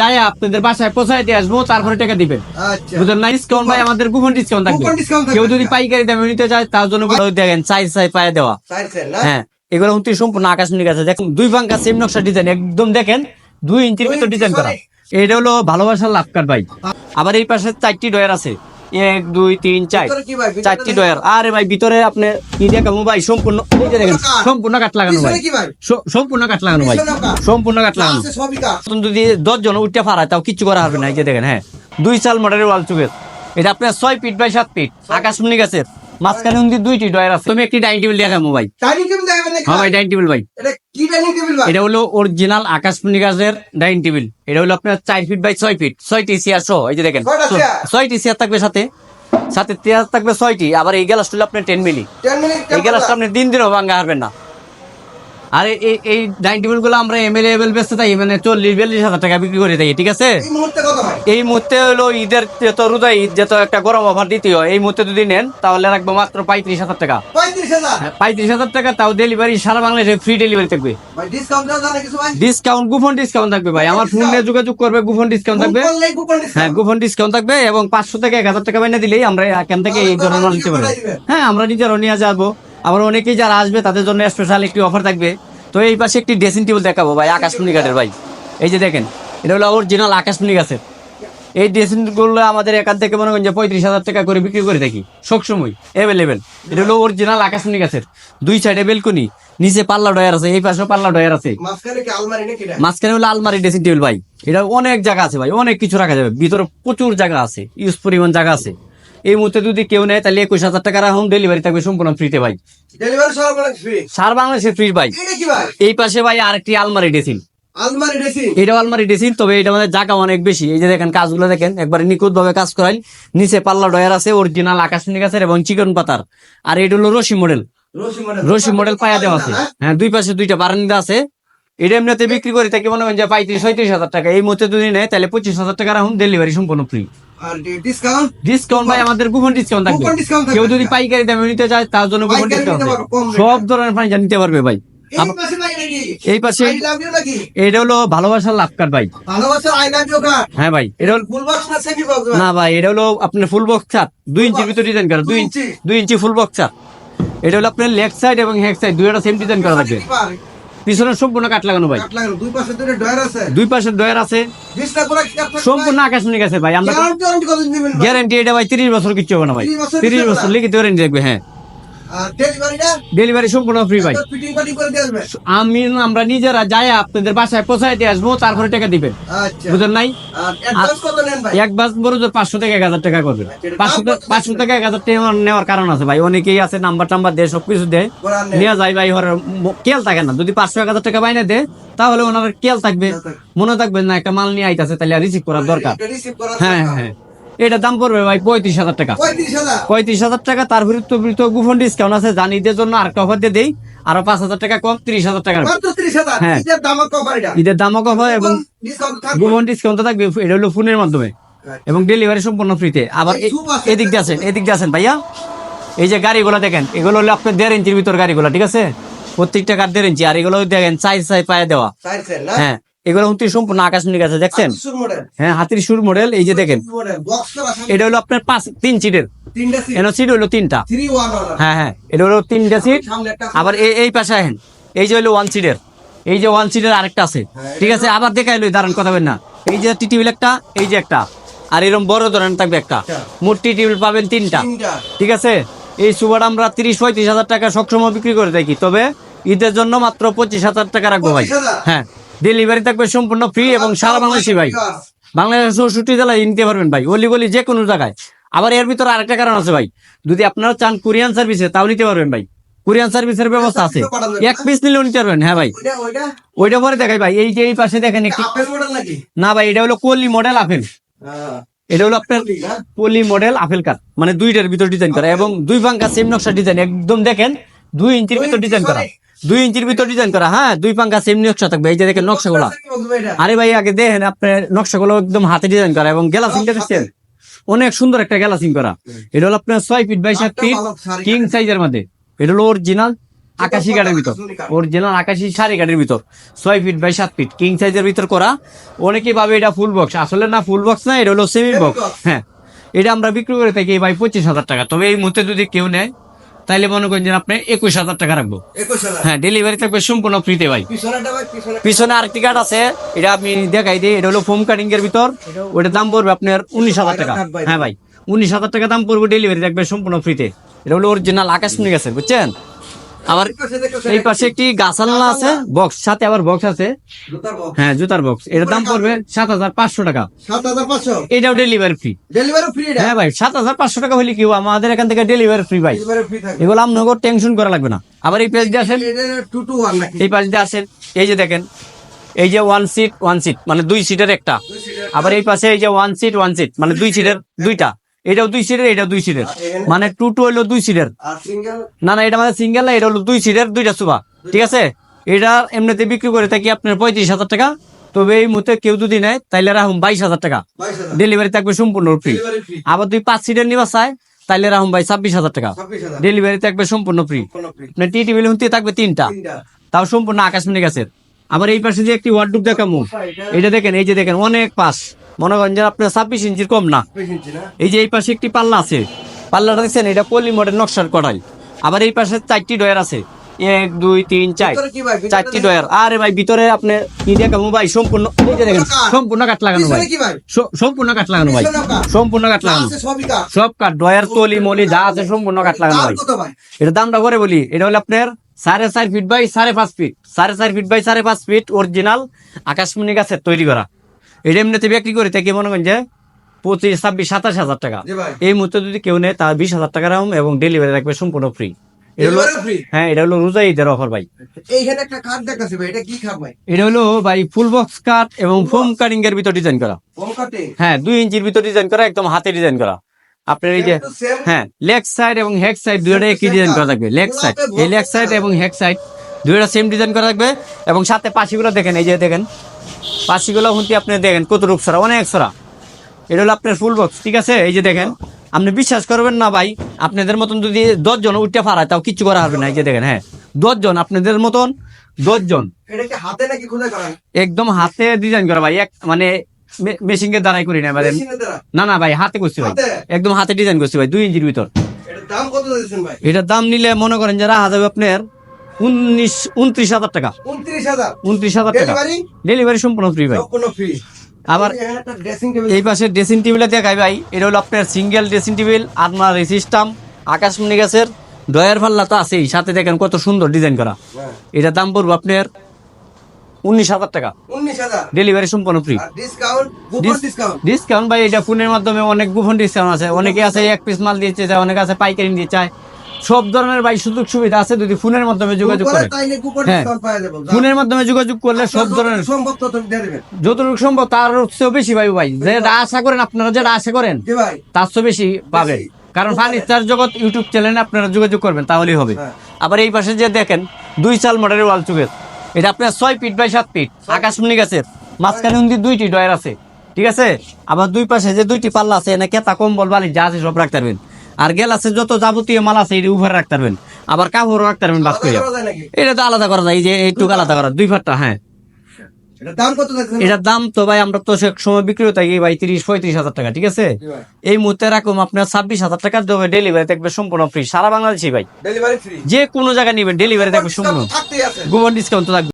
যায় আপনাদের বাসায় আসব তারপরে টাকা দিবেন। আচ্ছা। বুঝলেন না? ডিসকাউন্ট ভাই আমাদের ডিসকাউন্ট থাকবে। কেউ যদি পাইকারি দামে নিতে চায় তার জন্য দেখেন চাই চাই পায়ে দেওয়া। হ্যাঁ এগুলো উনত্রিশ সম্পূর্ণ আকাশমণি গেছে দেখুন দুই পাঙ্কা সেম নকশা ডিজাইন একদম দেখেন দুই ইঞ্চির ভিতর ডিজাইন করা। এটা হলো ভালোবাসার লাভ কার্ড ভাই। আবার এই পাশে চারটি ডয়ার আছে। এক দুই তিন চার। চারটি। ডয়ার আরে ভাই ভিতরে আপনি কি দেখাবো ভাই সম্পূর্ণ এই যে দেখেন কাঠ। সম্পূর্ণ কাঠ লাগানো ভাই। সম্পূর্ণ কাঠ লাগানো ভাই। সম্পূর্ণ কাঠ লাগানো। যদি দশ জন উঠতে পারায় তাও কিচ্ছু করা হবে না। এই যে দেখেন হ্যাঁ। দুই সাল মডেলের ওয়াল চুকের এটা আপনার ছয় ফিট বাই সাত ফিট। আকাশমণি গাছের। মাঝখানে দুইটি ডয়ার আছে। তুমি একটি ডাইনিং টেবিল দেখাবো ভাই ডাইনিং টেবিল হ্যাঁ ভাই ভাই? ডাইনিং টেবিল ভাই। এটা কি ডাইনিং টেবিল ভাই? এটা হলো অরিজিনাল আকাশমণি গাছের ডাইনিং টেবিল। এটা হলো আপনার চার ফিট বাই ছয় ফিট ছয়টি চেয়ার সহ এই যে দেখেন। ছয়টি চেয়ার থাকবে সাথে। সাথে চেয়ার থাকবে ছয়টি। আবার এই গ্লাসটা হলো আপনার টেন মিলি এই গ্লাসটা আপনি দিন দিনও ভাঙ্গা হারবেন না। আর এই- এই এই ডাইনিং টেবিলগুলো আমরা এল বেচতে মানে চল্লিশ বিয়াল্লিশ হাজার টাকা বিক্রি করে থাকি ঠিক আছে? এই মুহূর্তে হলো ঈদের যত রোজা ঈদ যত একটা গরম অফার দিতে হয় এই মুহূর্তে যদি নেন তাহলে রাখব মাত্র পঁয়ত্রিশ হাজার টাকা। পঁয়ত্রিশ হাজার? হ্যাঁ, হাজার টাকা তাও ডেলিভারি সারা বাংলাদেশে ফ্রি ডেলিভারি থাকবে। ডিসকাউন্ট ডিসকাউন্ট থাকবে ভাই। আমার ফোনে যোগাযোগ করবে ডিসকাউন্ট থাকবে। হ্যাঁ। ডিসকাউন্ট থাকবে এবং পাঁচশো থেকে এক হাজার টাকা বাইনা দিলেই আমরা এখান থেকে এই ধরনের মাল নিতে পারব। হ্যাঁ আমরা নিজেরও নিয়ে যাব। আবার অনেকেই যারা আসবে তাদের জন্য স্পেশাল একটি অফার থাকবে। তো এই পাশে একটি ড্রেসিং টেবিল দেখাবো ভাই আকাশমণি কাঠের ভাই। এই যে দেখেন এটা হলো অরিজিনাল আকাশমণি গাছের এই ড্রেসিংগুলো আমাদের এখান থেকে মনে করেন যে পঁয়ত্রিশ হাজার টাকা করে বিক্রি করে থাকি সবসময় অ্যাভেলেবেল এটা হলো অরিজিনাল আকাশমণি গাছের দুই সাইডে বেলকনি নিচে পাল্লা ডয়ার আছে এই পাশেও পাল্লা ডয়ার আছে। মাঝখানে হলো আলমারি ড্রেসিং টেবিল ভাই। এটা অনেক জায়গা আছে ভাই অনেক কিছু রাখা যাবে। ভিতরে প্রচুর জায়গা আছে ইউজ পরিমাণ জায়গা আছে। এই মুহূর্তে যদি কেউ নেয় তাহলে একুশ হাজার টাকার হোম ডেলিভারি থাকবে সম্পূর্ণ ফ্রিতে ভাই। সার বাংলাদেশে ফ্রি ভাই। এই পাশে ভাই আরেকটি আলমারি ড্রেসিং এটাও আলমারি ড্রেসিং তবে এটা আমাদের জায়গা অনেক বেশি। এই যে দেখেন কাজগুলো দেখেন একবারে নিখুঁত ভাবে কাজ নিচে পাল্লা ডয়ার আছে অরিজিনাল আকাশমণি গাছের এবং চিকন পাতার। আর এটা হলো রশি মডেল রশি মডেল পায়া দেওয়া আছে। হ্যাঁ। দুই পাশে দুইটা বারান্দা আছে। এটা এমনিতে বিক্রি করে থাকি মনে করেন যে পঁয়ত্রিশ ছয়ত্রিশ হাজার টাকা। এই যদি নেয় তাহলে পঁচিশ হাজার এখন ডেলিভারি সম্পূর্ণ ফ্রি ডিসকাউন্ট ডিসকাউন্ট ভাই আমাদের কুপন ডিসকাউন্ট থাকবে। কেউ যদি পাইকারি দামে নিতে চায় তার জন্য কুপন ডিসকাউন্ট। সব ধরনের ফার্নিচার নিতে পারবে ভাই। এই পাশে এটা হলো ভালোবাসার লাভ কার্ড ভাই। ভালোবাসার আই লাভ ইউ কার্ড হ্যাঁ ভাই এটা হলো ফুল বক্স না সেমি বক্স না ভাই এটা হলো আপনার ফুল বক্স চার দুই ইঞ্চির ভিতরে ডিজাইন করা দুই ইঞ্চি। দুই ইঞ্চি ফুল বক্স চার এটা হলো আপনার লেগ সাইড এবং হেড সাইড দুইটা সেম ডিজাইন করা থাকবে। পিছনে সম্পূর্ণ কাঠ লাগানো ভাই। দুই পাশে ডয়ার আছে। সম্পূর্ণ আকাশমণি গেছে ভাই আমরা গ্যারান্টি এটা ভাই তিরিশ বছর কিচ্ছু হবে না ভাই। তিরিশ বছর। লিখিত গ্যারান্টি থাকবে হ্যাঁ। ডেলিভারি সম্পূর্ণ ফ্রি ভাই। আমি আমরা নিজেরা যাই আপনাদের বাসায় পৌঁছায় দিয়ে আসব তারপরে টাকা দিবেন। আচ্ছা। বুঝলেন নাই? বড় পাঁচশো থেকে এক হাজার টাকা করবেন পাঁচশো পাঁচশো থেকে এক হাজার টাকা নেওয়ার কারণ আছে ভাই। অনেকেই আছে নাম্বার টাম্বার দেয় সবকিছু দেয়। নিয়ে যায় ভাই ওর কেল থাকে না। যদি পাঁচশো এক হাজার টাকা বাইনে দেয় তাহলে ওনার কেল থাকবে। মনে থাকবে না একটা মাল নিয়ে আইতাছে তাহলে রিসিভ করার দরকার। এটা রিসিভ করার হ্যাঁ হ্যাঁ। এটা দাম পড়বে ভাই পঁয়ত্রিশ হাজার টাকা। পঁয়ত্রিশ হাজার? টাকা তার বিরুদ্ধে গুফন ডিসকাউন্ট আছে জানিদের জন্য আরেকটা অফার দিয়ে দেই। আরও পাঁচ হাজার টাকা কম তিরিশ হাজার টাকা হ্যাঁ। ঈদের দামও কম হয় এবং গুফন ডিসকাউন্ট থাকবে? এটা হলো ফোনের মাধ্যমে। এবং ডেলিভারি সম্পূর্ণ ফ্রিতে আবার। এদিক দিয়ে আছেন এদিক দিয়ে আছেন ভাইয়া। এই যে গাড়িগুলো দেখেন এগুলো হলো আপনার দেড় ইঞ্চির ভিতর গাড়িগুলো ঠিক আছে? প্রত্যেকটা কার দেড় ইঞ্চি আর এগুলো দেখেন চাই চাই পায়ে দেওয়া। হ্যাঁ। এগুলো উনত্রিশ সম্পূর্ণ আকাশমণি গাছে দেখছেন? হ্যাঁ হাতির সুর মডেল এই যে দেখেন। এটা হলো আপনার পাঁচ তিন সিটের সিট হলো তিনটা। হ্যাঁ হ্যাঁ এটা হলো তিনটা সিট আবার এই পাশে আহেন। এই যে হলো ওয়ান সিটের এই যে ওয়ান সিটের আরেকটা আছে। হ্যাঁ, ঠিক আছে আবার দেখাই লই দাঁড়ান কথা বলেন না। এই যে টি টেবিল একটা এই যে একটা। আর এরকম বড় ধরনের থাকবে একটা। মোট টি টেবিল পাবেন তিনটা। তিনটা। ঠিক আছে? এই সুপার আমরা তিরিশ পঁয়ত্রিশ হাজার টাকা সবসময় বিক্রি করে থাকি। তবে ঈদের জন্য মাত্র পঁচিশ হাজার টাকা রাখব ভাই। হ্যাঁ। ডেলিভারি থাকবে সম্পূর্ণ ফ্রি এবং সারা বাংলাদেশি ভাই। বাংলাদেশ চৌষট্টি জেলায় নিতে পারবেন ভাই অলি গলি যে কোনো জায়গায়। আবার এর ভিতরে আরেকটা কারণ আছে ভাই যদি আপনারা চান কোরিয়ান সার্ভিসে তাও নিতে পারবেন ভাই। কোরিয়ান সার্ভিসের ব্যবস্থা আছে। এক পিস নিলেও নিতে পারবেন হ্যাঁ ভাই। ওইটা ওইটা? ওইটা পরে দেখাই ভাই এই যে এই পাশে দেখেন একটি আপেল মডেল নাকি? না ভাই এটা হলো কলি মডেল আপেল এটা হলো আপনার পলি মডেল আপেল কাট মানে দুইটার ভিতর ডিজাইন করা এবং দুই পাঙ্কা সেম নকশা ডিজাইন একদম দেখেন দুই ইঞ্চির ভিতর ডিজাইন করা। দুই ইঞ্চির ভিতর ডিজাইন করা হ্যাঁ? দুই পাঙ্কা সেম নকশা থাকবে এই যে দেখেন নকশাগুলো? আরে ভাই আগে দেখেন আপনার নকশাগুলো একদম হাতে ডিজাইন করা এবং গ্যালাসিংটা দেখছেন অনেক সুন্দর একটা গ্যালাসিং করা। এটা হলো আপনার ছয় ফিট বাই সাত ফিট কিং সাইজের মধ্যে। এটা হলো অরিজিনাল আকাশি কাঠের ভিতর। অরিজিনাল আকাশি সারি কাঠের ভিতর। ছয় ফিট বাই সাত ফিট কিং সাইজের ভিতর করা। অনেকেই ভাবে এটা ফুল বক্স আসলে না ফুল বক্স না এটা হলো সেমি বক্স হ্যাঁ। এটা আমরা বিক্রি করে থাকি ভাই পঁচিশ হাজার টাকা। তবে এই মুহূর্তে যদি কেউ নেয় তাইলে মনে করেন যে আপনি একুশ হাজার টাকা রাখব। হ্যাঁ ডেলিভারি থাকবে সম্পূর্ণ ফ্রিতে ভাই। পিছনে আরেকটি কার্ড আছে এটা আপনি দেখাই দিই এটা হলো ফোম কাটিং এর ভিতর। ওটা দাম পড়বে আপনার উনিশ হাজার টাকা। হ্যাঁ ভাই উনিশ হাজার টাকা দাম পড়বে ডেলিভারি থাকবে সম্পূর্ণ ফ্রিতে এটা হলো অরিজিনাল আকাশ নিয়ে গেছে বুঝছেন? আবার এই পাশে একটি গাছ আলনা আছে বক্স সাথে আবার বক্স আছে। হ্যাঁ জুতার বক্স। এটার দাম পড়বে সাত হাজার পাঁচশো টাকা। এটাও ডেলিভারি ফ্রি ডেলিভারি ফ্রি হ্যাঁ ভাই সাত হাজার পাঁচশো টাকা হলে কি? আমাদের এখান থেকে ডেলিভারি ফ্রি ভাই। এগুলো আপনাকে টেনশন করা লাগবে না। আবার এই পেজ দিয়ে আসেন এই পাশ দিয়ে আসেন। এই যে দেখেন এই যে ওয়ান সিট ওয়ান সিট মানে দুই সিটের একটা। আবার এই পাশে এই যে ওয়ান সিট ওয়ান সিট মানে দুই সিটের দুইটা। এটাও দুই সিটের এটাও দুই সিটের মানে টু টু হলো দুই সিটের না না এটা মানে সিঙ্গেল না এটা হলো দুই সিটের দুইটা সুবা। ঠিক আছে? এটা এমনিতে বিক্রি করে থাকি আপনার পঁয়ত্রিশ হাজার টাকা। তবে এই মুহূর্তে কেউ যদি নেয় তাইলে রাখুন বাইশ হাজার টাকা। ডেলিভারি থাকবে সম্পূর্ণ ফ্রি আবার দুই পাঁচ সিটের নিবা চায় তাইলে রাখুন ভাই ছাব্বিশ হাজার টাকা। ডেলিভারি থাকবে সম্পূর্ণ ফ্রি মানে টি টিভি হুন্তি থাকবে তিনটা। তাও সম্পূর্ণ আকাশমণি গাছের। আবার এই পাশে যে একটি ওয়ার্ডরোব দেখামু। এটা দেখেন এই যে দেখেন অনেক পাশ। মনে করেন যে আপনার ছাব্বিশ ইঞ্চির কম না। এই যে এই পাশে একটি পাল্লা আছে পাল্লাটা দেখছেন এটা পলি মডেল নকশার কড়াই। আবার এই পাশে চারটি ডয়ার আছে এক দুই তিন চার। চারটি ডয়ার আরে ভাই ভিতরে আপনি কি দেখাবো ভাই সম্পূর্ণ এই যে দেখেন সম্পূর্ণ কাঠ লাগানো ভাই। সম্পূর্ণ কাঠ লাগানো ভাই। সম্পূর্ণ কাঠ লাগানো। সব কাঠ ডয়ার তলি মলি যা আছে সম্পূর্ণ কাঠ লাগানো ভাই। এটা দামটা করে বলি এটা হলো আপনার সাড়ে চার ফিট বাই সাড়ে পাঁচ ফিট। সাড়ে চার ফিট বাই সাড়ে পাঁচ ফিট অরিজিনাল আকাশমণি গাছের তৈরি করা। এটা এমনিতে বিক্রি করে থেকে মনে করেন যে পঁচিশ ছাব্বিশ সাতাশ হাজার টাকা। এই মুহূর্তে যদি কেউ নেয় তার বিশ হাজার টাকা রাখুন এবং ডেলিভারি রাখবে সম্পূর্ণ ফ্রি এটা হলো ডেলিভারি ফ্রি হ্যাঁ এটা হলো রোজা ঈদের অফার ভাই। এইখানে একটা কাঠ দেখতেছি ভাই এটা কি খাপ ভাই? এটা হলো ভাই ফুল বক্স কাট এবং ফোম কাটিং এর ভিতর ডিজাইন করা। হ্যাঁ দুই ইঞ্চির ভিতর ডিজাইন করা একদম হাতে ডিজাইন করা। আপনার এই যে হ্যাঁ লেগ সাইড এবং হেক সাইড দুইটা একই ডিজাইন করা থাকবে লেগ সাইড এই লেগ সাইড এবং হেক সাইড দুইটা সেম ডিজাইন করা থাকবে এবং সাথে পাশিগুলো দেখেন এই যে দেখেন। পাশিগুলো হুঁতি আপনি দেখেন কত রূপ সরা অনেক সরা এটা হলো আপনার ফুল বক্স ঠিক আছে? এই যে দেখেন আপনি বিশ্বাস করবেন না ভাই আপনাদের মতন যদি দশজন উঠতে পারায় তাও কিচ্ছু করা হবে না এই যে দেখেন হ্যাঁ। দশজন আপনাদের মতন দশজন একদম হাতে ডিজাইন করা ভাই এক মানে মেশিন এর দ্বারাই করি না মানে না না ভাই হাতে করছি ভাই। একদম হাতে ডিজাইন করছি ভাই দুই ইঞ্চির ভিতর। এটার দাম নিলে মনে করেন যে রাখা যাবে আপনার উনিশ উনত্রিশ হাজার টাকা। উনত্রিশ হাজার। টাকা। ডেলিভারি সম্পূর্ণ ফ্রি ভাই। ফ্রি আবার এই পাশে ড্রেসিং টেবিলে দেখাই ভাই এটা হলো আপনার সিঙ্গেল ড্রেসিং টেবিল আপনার সিস্টেম আকাশমণি গাছের ডয়ার পাল্লা তো আছেই। সাথে দেখেন কত সুন্দর ডিজাইন করা। এটার দাম পড়বে আপনার উনিশ হাজার টাকা। ডেলিভারি সম্পূর্ণ ফ্রি ডিসকাউন্ট ভাই এটা ফোনের মাধ্যমে অনেক গোপন ডিসকাউন্ট আছে। অনেকে আছে এক পিস মাল দিতে চায় অনেকে আছে পাইকারি দিতে চায়। সব ধরনের ভাই সুযোগ সুবিধা আছে যদি ফোনের মাধ্যমে যোগাযোগ করে হ্যাঁ। ফোনের মাধ্যমে যোগাযোগ করলে সব ধরনের যতটুকু সম্ভব তার চেয়েও বেশি ভাই ভাই। যেটা আশা করেন আপনারা যেটা আশা করেন তার চেয়ে বেশি পাবেন কারণ ফার্নিচার জগৎ ইউটিউব চ্যানেলে আপনারা যোগাযোগ করবেন তাহলেই হবে। হ্যাঁ। আবার এই পাশে যে দেখেন দুই চাল মডেলের ওয়াল চুকের এটা আপনার ছয় ফিট বাই সাত ফিট আকাশমণি গাছের। মাঝখানে উন্দি দুইটি ডয়ার আছে ঠিক আছে? আবার দুই পাশে যে দুইটি পাল্লা আছে এনে কেতা কম্বল বালি যা আছে সব রাখতে পারবেন। আর গেল আছে যত যাবতীয় মাল আছে এটা উপরে রাখতে পারবেন। আবার কাপড়ও রাখতে পারবেন বাস করা এটা তো আলাদা করা যায় এই যে এইটুকু আলাদা করা দুই ফাটটা হ্যাঁ। এটার দাম তো ভাই আমরা তো সে সময় বিক্রি হতে ভাই তিরিশ পঁয়ত্রিশ হাজার টাকা ঠিক আছে? এই মুহূর্তে রাখুন আপনার ছাব্বিশ হাজার টাকার দেবে ডেলিভারি থাকবে সম্পূর্ণ ফ্রি সারা বাংলাদেশি ভাই। ডেলিভারি ফ্রি যে কোনো জায়গায় নেবেন ডেলিভারি থাকবে সম্পূর্ণ। গোপন ডিসকাউন্ট তো থাকবে।